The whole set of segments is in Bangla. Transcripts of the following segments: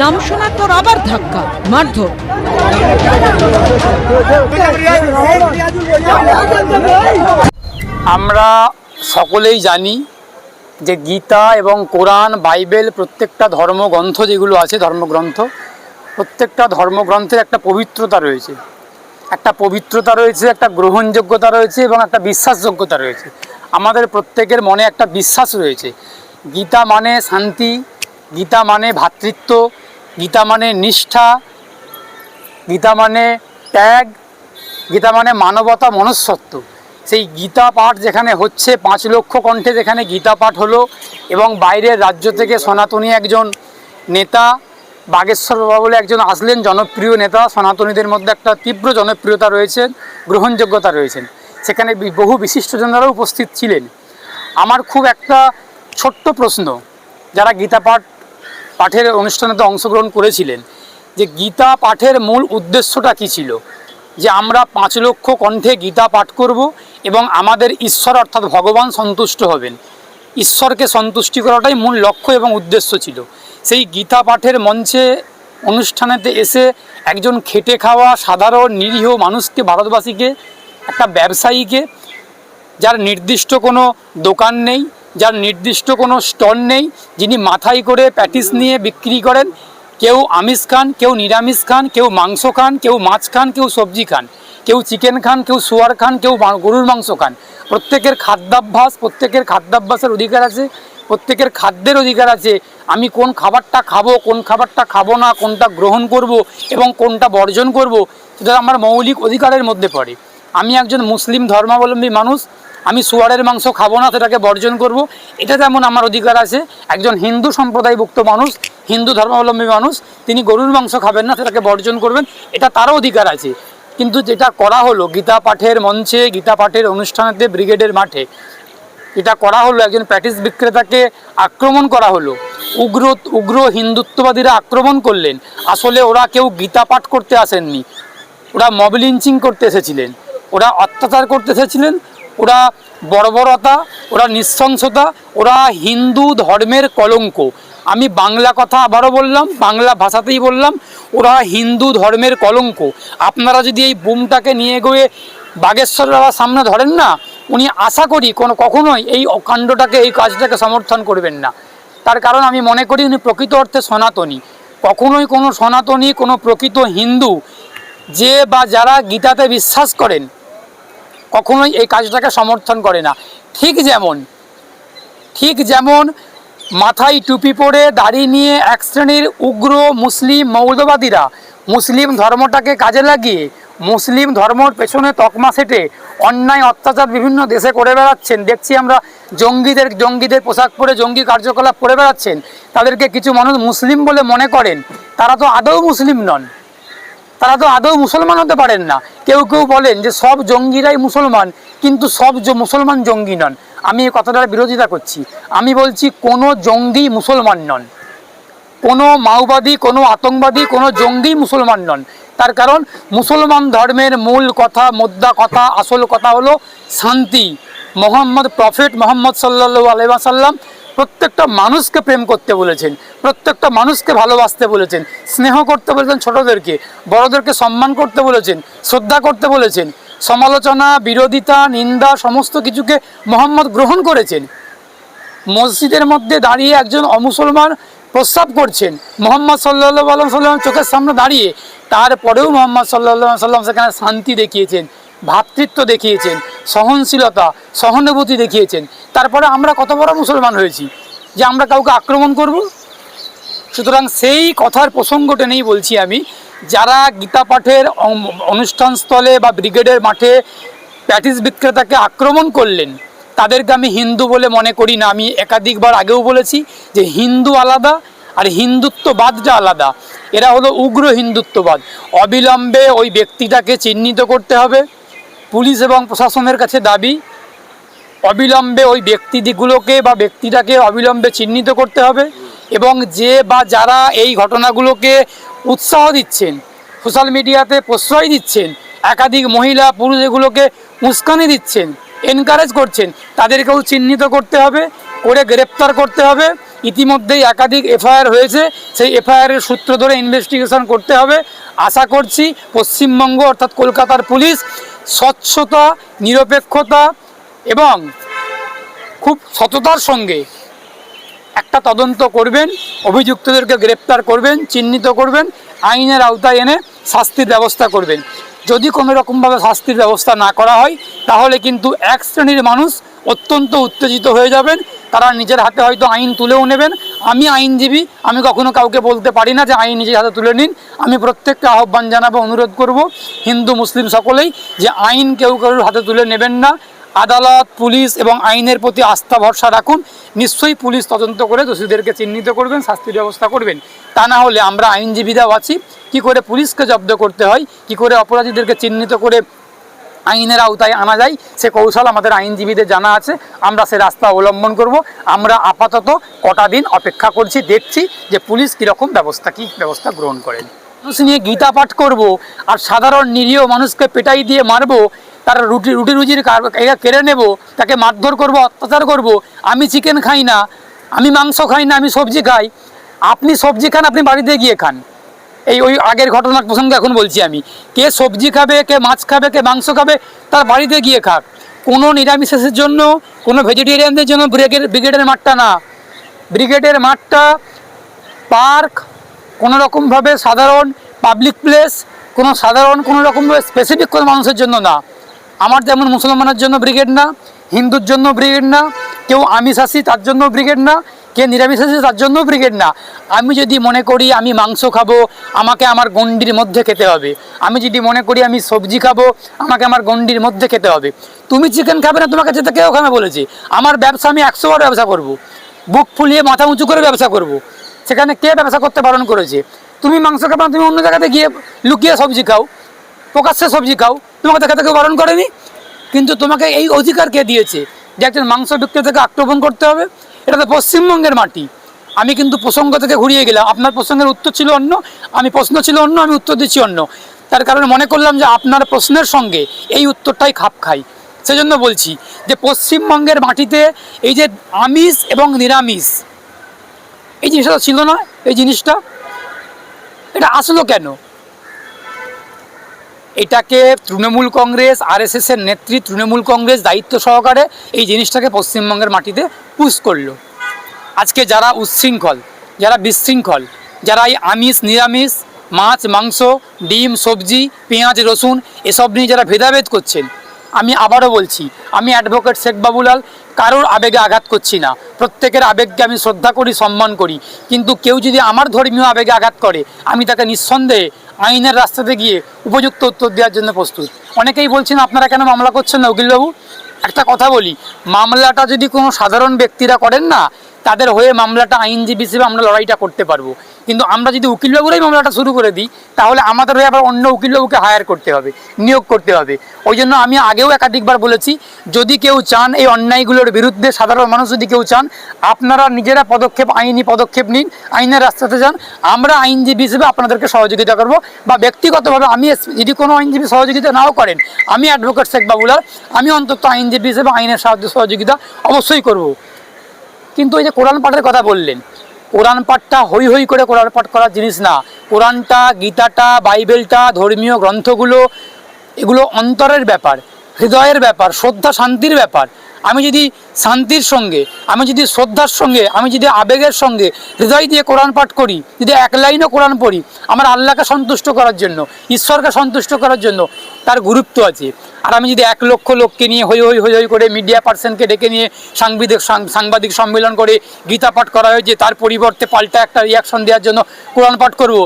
নাম শোনার পর আবার ধাক্কা, মারধর। আমরা সকলেই জানি যে গীতা এবং কোরআন, বাইবেল প্রত্যেকটা ধর্মগ্রন্থ যেগুলো আছে, ধর্মগ্রন্থ, প্রত্যেকটা ধর্মগ্রন্থের একটা পবিত্রতা রয়েছে। একটা পবিত্রতা রয়েছে, একটা গ্রহণযোগ্যতা রয়েছে এবং একটা বিশ্বাসযোগ্যতা রয়েছে। আমাদের প্রত্যেকের মনে একটা বিশ্বাস রয়েছে গীতা মানে শান্তি, গীতা মানে ভ্রাতৃত্ব গীতা মানে নিষ্ঠা, গীতা মানে ত্যাগ, গীতা মানে মানবতা মনস্সত্ব সেই গীতা পাঠ যেখানে হচ্ছে, পাঁচ লক্ষ কণ্ঠে যেখানে গীতা পাঠ হলো এবং বাইরের রাজ্য থেকে সনাতনী একজন নেতা, বাগেশ্বর বাবা বলে একজন আসলেন, জনপ্রিয় নেতা, সনাতনীদের মধ্যে একটা তীব্র জনপ্রিয়তা রয়েছে, গ্রহণযোগ্যতা রয়েছেন সেখানে বহু বিশিষ্টজনেরাও উপস্থিত ছিলেন। আমার খুব একটা ছোট্ট প্রশ্ন যারা গীতা পাঠ, পাঠের অনুষ্ঠানেতে অংশগ্রহণ করেছিলেন, যে গীতা পাঠের মূল উদ্দেশ্যটা কী ছিল? যে আমরা পাঁচ লক্ষ কণ্ঠে গীতা পাঠ করব এবং আমাদের ঈশ্বর অর্থাৎ ভগবান সন্তুষ্ট হবেন। ঈশ্বরকে সন্তুষ্টি করাটাই মূল লক্ষ্য এবং উদ্দেশ্য ছিল। সেই গীতা পাঠের মঞ্চে অনুষ্ঠানেতে এসে একজন খেটে খাওয়া সাধারণ নিরীহ মানুষকে, ভারতবাসীকে, একটা ব্যবসায়ীকে, যার নির্দিষ্ট কোনো দোকান নেই যার নির্দিষ্ট কোনো স্টল নেই, যিনি মাথায় করে প্যাটিস নিয়ে বিক্রি করেন, কেউ আমিষ খান, কেউ নিরামিষ খান, কেউ মাংস খান, কেউ মাছ খান, কেউ সবজি খান, কেউ চিকেন খান, কেউ শুয়ার খান, কেউ গরুর মাংস খান। প্রত্যেকের খাদ্যাভ্যাস, প্রত্যেকের খাদ্যাভ্যাসের অধিকার আছে, প্রত্যেকের খাদ্যের অধিকার আছে, আমি কোন খাবারটা খাব, কোন খাবারটা খাব না, কোনটা গ্রহণ করব এবং কোনটা বর্জন করব, সেটা আমার মৌলিক অধিকারের মধ্যে পড়ে। আমি একজন মুসলিম ধর্মাবলম্বী মানুষ আমি সুয়ারের মাংস খাব না, সেটাকে বর্জন করব। এটা যেমন আমার অধিকার আছে, একজন হিন্দু সম্প্রদায়ভুক্ত মানুষ, হিন্দু ধর্মাবলম্বী মানুষ, তিনি গরুর মাংস খাবেন না, সেটাকে বর্জন করবেন, এটা তারও অধিকার আছে। কিন্তু যেটা করা হলো, গীতা পাঠের মঞ্চে, গীতা পাঠের অনুষ্ঠানেতে, ব্রিগেডের মাঠে, এটা করা হলো, একজন প্যাটিস বিক্রেতাকে আক্রমণ করা হলো। উগ্র উগ্র হিন্দুত্ববাদীরা আক্রমণ করলেন। আসলে ওরা কেউ গীতা পাঠ করতে আসেননি। ওরা মব লিঞ্চিং করতে এসেছিলেন। ওরা অত্যাচার করতে এসেছিলেন। ওরা বর্বরতা, ওরা নৃশংসতা, ওরা হিন্দু ধর্মের কলঙ্ক। আমি বাংলা কথা আবারও বললাম, বাংলা ভাষাতেই বললাম, ওরা হিন্দু ধর্মের কলঙ্ক। আপনারা যদি এই বুমটাকে নিয়ে গিয়ে বাগেশ্বর বাবার সামনে ধরেন না, উনি আশা করি কোনো কখনোই এই অকাণ্ডটাকে, এই কাজটাকে সমর্থন করবেন না। তার কারণ আমি মনে করি উনি প্রকৃত অর্থে সনাতনী। কখনোই কোনো সনাতনী, কোনো প্রকৃত হিন্দু যে বা যারা গীতাতে বিশ্বাস করেন কখনোই এই কাজটাকে সমর্থন করে না। ঠিক যেমন ঠিক যেমন মাথায় টুপি পরে দাড়ি নিয়ে এক শ্রেণির উগ্র মুসলিম মৌলবাদীরা মুসলিম ধর্মটাকে কাজে লাগিয়ে মুসলিম ধর্মর পেছনে তকমা সেটে অন্যায়, অত্যাচার বিভিন্ন দেশে করে বেড়াচ্ছেন। দেখছি আমরা জঙ্গিদের জঙ্গিদের পোশাক পরে, জঙ্গি কার্যকলাপ করে বেড়াচ্ছেন। তাদেরকে কিছু মানুষ মুসলিম বলে মনে করেন। তারা তো আদৌ মুসলিম নন। তারা তো আদৌ মুসলমান হতে পারেন না। কেউ কেউ বলেন যে সব জঙ্গিরাই মুসলমান, কিন্তু সব মুসলমান জঙ্গি নন। আমি এই কথাটার বিরোধিতা করছি। আমি বলছি কোনো জঙ্গি মুসলমান নন। কোনো মাওবাদী, কোনো আতঙ্কবাদী, কোনো জঙ্গি মুসলমান নন। তার কারণ মুসলমান ধর্মের মূল কথা মোদ্দা কথা, আসল কথা হলো শান্তি। মোহাম্মদ, প্রফেট মোহাম্মদ আলাইহি ওয়াসাল্লাম প্রত্যেকটা মানুষকে প্রেম করতে বলেছেন, প্রত্যেকটা মানুষকে ভালোবাসতে বলেছেন, স্নেহ করতে বলেছেন ছোটদেরকে, বড়দেরকে সম্মান করতে বলেছেন, শ্রদ্ধা করতে বলেছেন, সমালোচনা, বিরোধিতা, নিন্দা, সমস্ত কিছুকে মোহাম্মদ গ্রহণ করেছেন। মসজিদের মধ্যে দাঁড়িয়ে একজন অমুসলমান প্রস্রাব করছেন, মোহাম্মদ সাল্লাহ আলম সাল্লাম চোখের সামনে দাঁড়িয়ে, তারপরেও মোহাম্মদ সাল্লাহ সাল্লাম সেখানে শান্তি দেখিয়েছেন ভ্রাতৃত্ব দেখিয়েছেন, সহনশীলতা, সহানুভূতি দেখিয়েছেন। তারপরে আমরা কত বড় মুসলমান হয়েছি যে আমরা কাউকে আক্রমণ করব? সুতরাং সেই কথার প্রসঙ্গ টেনেই বলছি আমি, যারা গীতা পাঠের অম- অনুষ্ঠান স্থলে বা ব্রিগেডের মাঠে প্যাটিস বিক্রেতাকে আক্রমণ করলেন, তাদেরকে আমি হিন্দু বলে মনে করি না। আমি একাধিকবার আগেও বলেছি যে হিন্দু আলাদা আর হিন্দুত্ববাদটা আলাদা। এরা হলো উগ্র হিন্দুত্ববাদ। অবিলম্বে ওই ব্যক্তিটাকে চিহ্নিত করতে হবে। পুলিশ এবং প্রশাসনের কাছে দাবি অবিলম্বে ওই ব্যক্তিগুলোকে বা ব্যক্তিটাকে অবিলম্বে চিহ্নিত করতে হবে এবং যে বা যারা এই ঘটনাগুলোকে উৎসাহ দিচ্ছেন, সোশ্যাল মিডিয়াতে প্রশ্রয় দিচ্ছেন, একাধিক মহিলা, পুরুষ এগুলোকে উস্কানি দিচ্ছেন এনকারেজ করছেন, তাদেরকেও চিহ্নিত করতে হবে, করে গ্রেপ্তার করতে হবে। ইতিমধ্যেই একাধিক এফআইআর হয়েছে, সেই এফআইআরের সূত্র ধরে ইনভেস্টিগেশন করতে হবে। আশা করছি পশ্চিমবঙ্গ অর্থাৎ কলকাতার পুলিশ স্বচ্ছতা, নিরপেক্ষতা এবং খুব সততার সঙ্গে একটা তদন্ত করবেন, অভিযুক্তদেরকে গ্রেপ্তার করবেন, চিহ্নিত করবেন, আইনের আওতায় এনে শাস্তির ব্যবস্থা করবেন। যদি কোনো রকমভাবে শাস্তির ব্যবস্থা না করা হয়, তাহলে কিন্তু এক শ্রেণির মানুষ অত্যন্ত উত্তেজিত হয়ে যাবেন। তারা নিজের হাতে হয়তো আইন তুলেও নেবেন। আমি আইনজীবী, আমি কখনো কাউকে বলতে পারি না যে আইন নিজের হাতে তুলে নিন। আমি প্রত্যেককে আহ্বান জানাব, অনুরোধ করব, হিন্দু, মুসলিম সকলেই যে আইন কেউ কারোর হাতে তুলে নেবেন না। আদালত, পুলিশ এবং আইনের প্রতি আস্থা, ভরসা রাখুন। নিশ্চয়ই পুলিশ তদন্ত করে দোষীদেরকে চিহ্নিত করবেন, শাস্তির ব্যবস্থা করবেন। তা না হলে আমরা আইনজীবীরাও আছি। কি করে পুলিশকে জব্দ করতে হয়? কি করে অপরাধীদেরকে চিহ্নিত করে আইনের আওতায় আনা যায়? সে কৌশল আমাদের আইনজীবীদের জানা আছে। আমরা সে রাস্তা অবলম্বন করব। আমরা আপাতত কটা দিন অপেক্ষা করছি, দেখছি যে পুলিশ কীরকম ব্যবস্থা, কী ব্যবস্থা গ্রহণ করেন। মানুষ নিয়ে গীতা পাঠ করব। আর সাধারণ নিরীহ মানুষকে পেটাই দিয়ে মারবো। তার রুটি রুটি রুজির কেড়ে নেব, তাকে মারধর করব, অত্যাচার করব। আমি চিকেন খাই না, আমি মাংস খাই না, আমি সবজি খাই। আপনি সবজি খান, আপনি বাড়িতে গিয়ে খান। এই ওই আগের ঘটনার প্রসঙ্গে এখন বলছি আমি। কে সবজি খাবে, কে মাছ খাবে, কে মাংস খাবে, তার বাড়িতে গিয়ে খাক। কোনো নিরামিষের জন্য, কোনো ভেজিটেরিয়ানদের জন্য ব্রিগেড ব্রিগেডের মাঠটা না। ব্রিগেডের মাঠটা পার্ক, কোনো রকমভাবে সাধারণ পাবলিক প্লেস, কোনো সাধারণ, কোনো রকমভাবে স্পেসিফিক কোনো মানুষের জন্য না। আমার যেমন মুসলমানের জন্য ব্রিগেড না, হিন্দুর জন্য ব্রিগেড না, কেউ আমিষাসী তার জন্য ব্রিগেড না কে নিরামিষাসী তার জন্য ব্রিগেড না। আমি যদি মনে করি আমি মাংস খাব, আমাকে আমার গণ্ডির মধ্যে খেতে হবে। আমি যদি মনে করি আমি সবজি খাব, আমাকে আমার গণ্ডির মধ্যে খেতে হবে। তুমি চিকেন খাবে না তোমাকে যেতে কেউ খাবে বলেছে। আমার ব্যবসা, আমি একশো বার ব্যবসা করব। বুক ফুলিয়ে মাথা উঁচু করে ব্যবসা করব। সেখানে কে ব্যবসা করতে বারণ করেছে? তুমি মাংস খাবে না, তুমি অন্য জায়গাতে গিয়ে লুকিয়ে সবজি খাও। প্রকাশ্যে সবজি খাও। তোমাকে দেখাতে কেউ বারণ করেনি। কিন্তু তোমাকে এই অধিকার কে দিয়েছে যে একজন মাংস বিক্রেতাকে আক্রমণ করতে হবে? এটা তো পশ্চিমবঙ্গের মাটি। আমি কিন্তু প্রসঙ্গ থেকে ঘুরিয়ে গেলাম। আপনার প্রসঙ্গের উত্তর ছিল অন্য, আমি প্রশ্ন ছিল অন্য, আমি উত্তর দিচ্ছি অন্য। তার কারণে মনে করলাম যে আপনার প্রশ্নের সঙ্গে এই উত্তরটাই খাপ খাই। সেজন্য বলছি যে পশ্চিমবঙ্গের মাটিতে এই যে আমিষ এবং নিরামিষ, এই জিনিসটা ছিল না, এই জিনিসটা। এটা আসলো কেন? এটাকে তৃণমূল কংগ্রেস আরএসএস এর নেত্রী, তৃণমূল কংগ্রেস দায়িত্ব সহকারে এই জিনিসটাকে পশ্চিমবঙ্গের মাটিতে পুশ করল। আজকে যারা উচ্ছৃঙ্খল, যারা বিশৃঙ্খল, যারা এই আমিষ, নিরামিষ, মাছ, মাংস, ডিম, সবজি, পেঁয়াজ, রসুন এসব নিয়ে যারা ভেদাভেদ করছেন, আমি আবারও বলছি, আমি অ্যাডভোকেট শেখ বাবুলাল, কারোর আবেগে আঘাত করছি না। প্রত্যেকের আবেগকে আমি শ্রদ্ধা করি, সম্মান করি। কিন্তু কেউ যদি আমার ধর্মীয় আবেগে আঘাত করে, আমি তাকে নিঃসন্দেহে আইনের রাস্তাতে গিয়ে উপযুক্ত উত্তর দেওয়ার জন্য প্রস্তুত। অনেকেই বলছেন, আপনারা কেন মামলা করছেন না? উকিলবাবু, একটা কথা বলি, মামলাটা যদি কোনো সাধারণ ব্যক্তিরা করেন না তাদের হয়ে মামলাটা আইনজীবী হিসেবে আমরা লড়াইটা করতে পারব। কিন্তু আমরা যদি উকিলবাবুরাই মামলাটা শুরু করে দিই, তাহলে আমাদের হয়ে আবার অন্য উকিলবাবুকে হায়ার করতে হবে, নিয়োগ করতে হবে। ওই জন্য আমি আগেও একাধিকবার বলেছি, যদি কেউ চান এই অন্যায়গুলোর বিরুদ্ধে সাধারণ মানুষ যদি কেউ চান, আপনারা নিজেরা পদক্ষেপ, আইনি পদক্ষেপ নিন, আইনের রাস্তাতে যান। আমরা আইনজীবী হিসেবে আপনাদেরকে সহযোগিতা করব। বা ব্যক্তিগতভাবে আমি যদি কোনো আইনজীবী সহযোগিতা নাও করেন, আমি অ্যাডভোকেট শেখ বাবুলার আমি অন্তত আইনজীবী হিসেবে আইনের সাহায্য সহযোগিতা অবশ্যই করব। কিন্তু ওই যে কোরআন পাঠের কথা বললেন, কোরআন পাঠটা হই হই করে কোরআন পাঠ করার জিনিস না। কোরআনটা, গীতাটা, বাইবেলটা, ধর্মীয় গ্রন্থগুলো, এগুলো অন্তরের ব্যাপার, হৃদয়ের ব্যাপার, শ্রদ্ধা শান্তির ব্যাপার। আমি যদি শান্তির সঙ্গে, আমি যদি শ্রদ্ধার সঙ্গে, আমি যদি আবেগের সঙ্গে হৃদয় দিয়ে কোরআন পাঠ করি, যদি এক লাইনও কোরআন পড়ি, আমার আল্লাহকে সন্তুষ্ট করার জন্য, ঈশ্বরকে সন্তুষ্ট করার জন্য তার গুরুত্ব আছে। আর আমি যদি এক লক্ষ লোককে নিয়ে হই হই হই হই করে মিডিয়া পার্সনকে ডেকে নিয়ে সাংবিধিক সাংবাদিক সম্মেলন করে গীতা পাঠ করা হয়েছে, তার পরিবর্তে পাল্টা একটা রিয়াকশন দেওয়ার জন্য কোরআন পাঠ করব,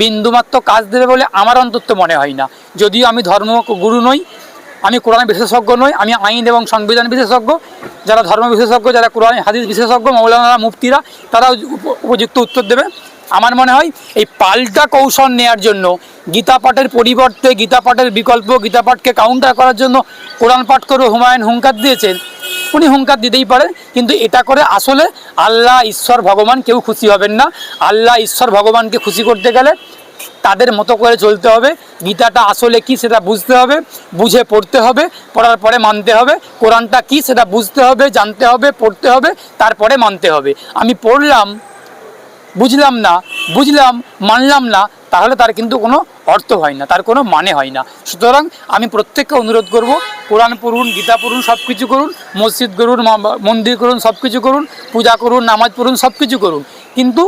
বিন্দুমাত্র কাজ দেবে বলে আমার অন্তত মনে হয় না। যদিও আমি ধর্ম গুরু নই আমি কোরআন বিশেষজ্ঞ নই, আমি আইন এবং সংবিধান বিশেষজ্ঞ, যারা ধর্ম বিশেষজ্ঞ, যারা কোরআন, হাদিস বিশেষজ্ঞ, মৌলানারা, মুফতিরা তারা উপ- উপযুক্ত উত্তর দেবে। আমার মনে হয় এই পাল্টা কৌশল নেয়ার জন্য, গীতা পাঠের পরিবর্তে, গীতা পাঠের বিকল্প, গীতা পাঠকে কাউন্টার করার জন্য কোরআন পাঠ করে হুমায়ুন হুঙ্কার দিয়েছেন। উনি হুঙ্কার দিতেই পারেন কিন্তু এটা করে আসলে আল্লাহ ঈশ্বর ভগবান কেউ খুশি হবেন না। আল্লাহ ঈশ্বর ভগবানকে খুশি করতে গেলে তাদের মতো করে চলতে হবে। গীতাটা আসলে কি সেটা বুঝতে হবে, বুঝে পড়তে হবে, পড়ার পরে মানতে হবে। কোরআনটা কি সেটা বুঝতে হবে, জানতে হবে, পড়তে হবে, তারপরে মানতে হবে। আমি পড়লাম, বুঝলাম না, বুঝলাম, মানলাম না, তাহলে তার কিন্তু কোনো অর্থ হয় না, তার কোনো মানে হয় না। সুতরাং আমি প্রত্যেককে অনুরোধ করব, কোরআন পড়ুন, গীতা পড়ুন সব কিছু করুন, মসজিদ করুন মন্দির করুন সব কিছু করুন, পূজা করুন, নামাজ পড়ুন সব কিছু করুন। কিন্তু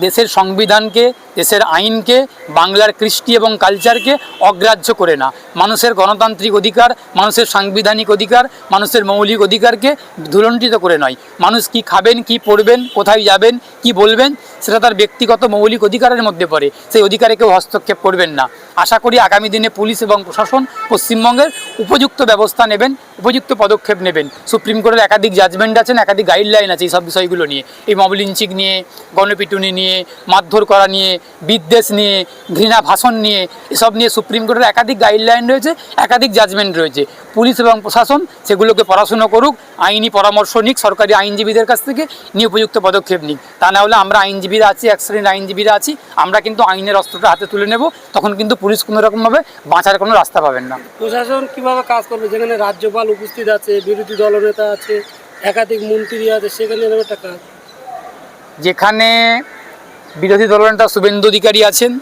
দেশের সংবিধানকে, দেশের আইনকে, বাংলার কৃষ্টি এবং কালচারকে অগ্রাহ্য করে না। মানুষের গণতান্ত্রিক অধিকার, মানুষের সাংবিধানিক অধিকার, মানুষের মৌলিক অধিকারকে ধুলণ্ঠিত করে নয়। মানুষ কি খাবেন, কি পড়বেন, কোথায় যাবেন, কি বলবেন সেটা তার ব্যক্তিগত মৌলিক অধিকারের মধ্যে পড়ে। সেই অধিকারে কেউ হস্তক্ষেপ করবেন না। আশা করি আগামী দিনে পুলিশ এবং প্রশাসন পশ্চিমবঙ্গের উপযুক্ত ব্যবস্থা নেবেন, উপযুক্ত পদক্ষেপ নেবেন। সুপ্রিম কোর্টের একাধিক জাজমেন্ট আছেন একাধিক গাইডলাইন আছে এই সব বিষয়গুলো নিয়ে। এই মব লিঞ্চিং নিয়ে, গণপিটুনি নিয়ে, মারধর করা নিয়ে, বিদ্বেষ নিয়ে, ঘৃণা ভাষণ নিয়ে, এসব নিয়ে সুপ্রিম কোর্টের একাধিক গাইডলাইন রয়েছে, একাধিক জাজমেন্ট রয়েছে। পুলিশ এবং প্রশাসন সেগুলোকে পড়াশুনো করুক আইনি পরামর্শ নিক সরকারি আইনজীবীদের কাছ থেকে নিয়ে উপযুক্ত পদক্ষেপ নিক। তা না হলে আমরা আইনজীবীরা আছি এক শ্রেণির আইনজীবীরা আছি আমরা কিন্তু আইনের অস্ত্রটা হাতে তুলে নেব তখন কিন্তু পুলিশ কোনো রকমভাবে বাঁচার কোনো রাস্তা পাবেন না। প্রশাসন কীভাবে কাজ করবে? যেখানে রাজ্যপাল উপস্থিত আছে বিরোধী দলনেতা আছে একাধিক মন্ত্রী আছে সেখানে একটা কাজ? যেখানে বিরোধী দলনেতা শুভেন্দু অধিকারী আছেন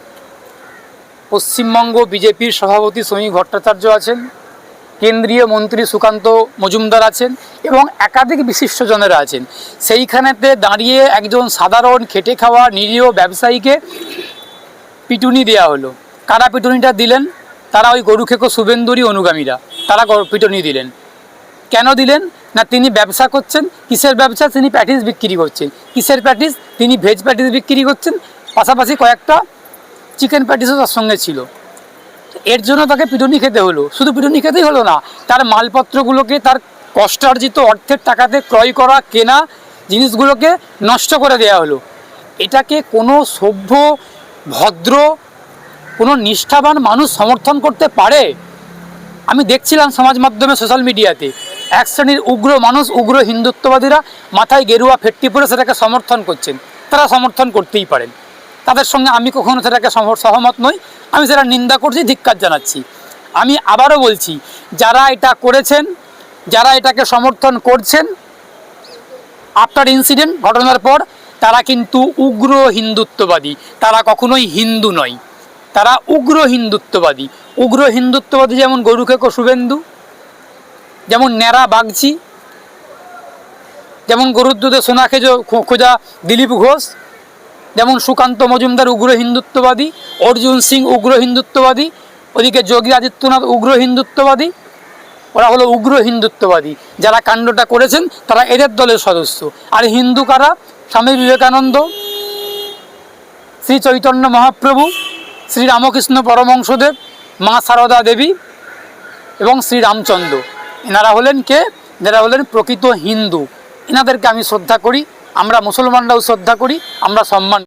পশ্চিমবঙ্গ বিজেপির সভাপতি সমী ভট্টাচার্য আছেন কেন্দ্রীয় মন্ত্রী সুকান্ত মজুমদার আছেন এবং একাধিক বিশিষ্টজনেরা আছেন। সেইখানেতে দাঁড়িয়ে একজন সাধারণ খেটে খাওয়া নিরীহ ব্যবসায়ীকে পিটুনি দেওয়া হলো। কারা পিটুনিটা দিলেন? তারা ওই গরু খেকো শুভেন্দুরই অনুগামীরা। তারা পিটুনি দিলেন। কেন দিলেন? না, তিনি ব্যবসা করছেন। কিসের ব্যবসা? তিনি প্যাটিস বিক্রি করছেন। কিসের প্যাটিস? তিনি ভেজ প্যাটিস বিক্রি করছেন। পাশাপাশি কয়েকটা চিকেন প্যাটিসও তার সঙ্গে ছিল। এর জন্য তাকে পিটুনি খেতে হলো। শুধু পিটুনি খেতেই হলো না, তার মালপত্রগুলোকে, তার কষ্টার্জিত অর্থের টাকাতে ক্রয় করা, কেনা জিনিসগুলোকে নষ্ট করে দেওয়া হলো। এটাকে কোনো সভ্য, ভদ্র, কোনো নিষ্ঠাবান মানুষ সমর্থন করতে পারে? আমি দেখছিলাম সমাজ মাধ্যমে, সোশ্যাল মিডিয়াতে। এক শ্রেণির উগ্র মানুষ, উগ্র হিন্দুত্ববাদীরা মাথায় গেরুয়া ফেটটি পরে সেটাকে সমর্থন করছেন। তারা সমর্থন করতেই পারেন। তাদের সঙ্গে আমি কখনো সেটাকে সহমত নই। আমি সেটা নিন্দা করছি, ধিক্কার জানাচ্ছি। আমি আবারও বলছি, যারা এটা করেছেন, যারা এটাকে সমর্থন করছেন, আফটার ইনসিডেন্ট ঘটনার পর তারা কিন্তু উগ্র হিন্দুত্ববাদী। তারা কখনোই হিন্দু নয়। তারা উগ্র হিন্দুত্ববাদী। উগ্র হিন্দুত্ববাদী যেমন গরুখেকো শুভেন্দু, যেমন ন্যাড়া বাগচি, যেমন গরুর দুধে সোনা খেজো খোঁজা দিলীপ ঘোষ যেমন সুকান্ত মজুমদার উগ্র হিন্দুত্ববাদী, অর্জুন সিং উগ্র হিন্দুত্ববাদী, ওদিকে যোগী আদিত্যনাথ উগ্র হিন্দুত্ববাদী, ওরা হলো উগ্র হিন্দুত্ববাদী। যারা কাণ্ডটা করেছেন, তারা এদের দলের সদস্য। আর হিন্দু কারা? স্বামী বিবেকানন্দ, শ্রী চৈতন্য মহাপ্রভু, শ্রী রামকৃষ্ণ পরমংশদেব মা সারদা দেবী এবং শ্রী রামচন্দ্র। এনারা হলেন কে? যারা হলেন প্রকৃত হিন্দু। এনাদেরকে আমি শ্রদ্ধা করি, আমরা মুসলমানরাও শ্রদ্ধা করি, আমরা সম্মান